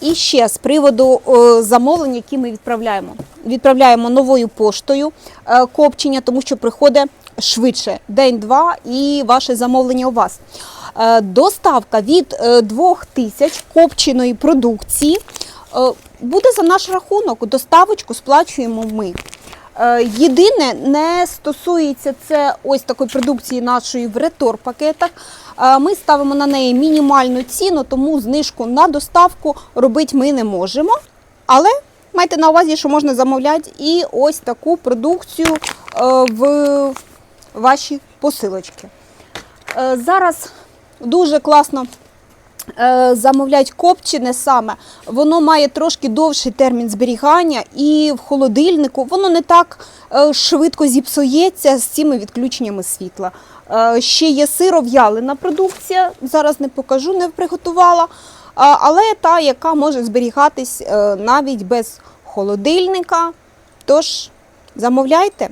І ще з приводу е, замовлень, які ми відправляємо. Відправляємо новою поштою е, копчення, тому що приходить швидше день-два і ваше замовлення у вас. Е, Доставка від е, 2000 копченої продукції буде за наш рахунок. Доставочку сплачуємо ми. Е, Єдине, не стосується це ось такої продукції нашої в ретор пакетах. Е, Ми ставимо на неї мінімальну ціну, тому знижку на доставку робити ми не можемо. Але майте на увазі, що можна замовляти і ось таку продукцію е, в ваші посилочки. Зараз дуже класно е, замовлять копчене саме, воно має трошки довший термін зберігання, і в холодильнику воно не так е, швидко зіпсується з цими відключеннями світла. Е, Ще є сиров'ялина продукція, зараз не покажу, не приготувала, але та, яка може зберігатись навіть без холодильника. Тож замовляйте.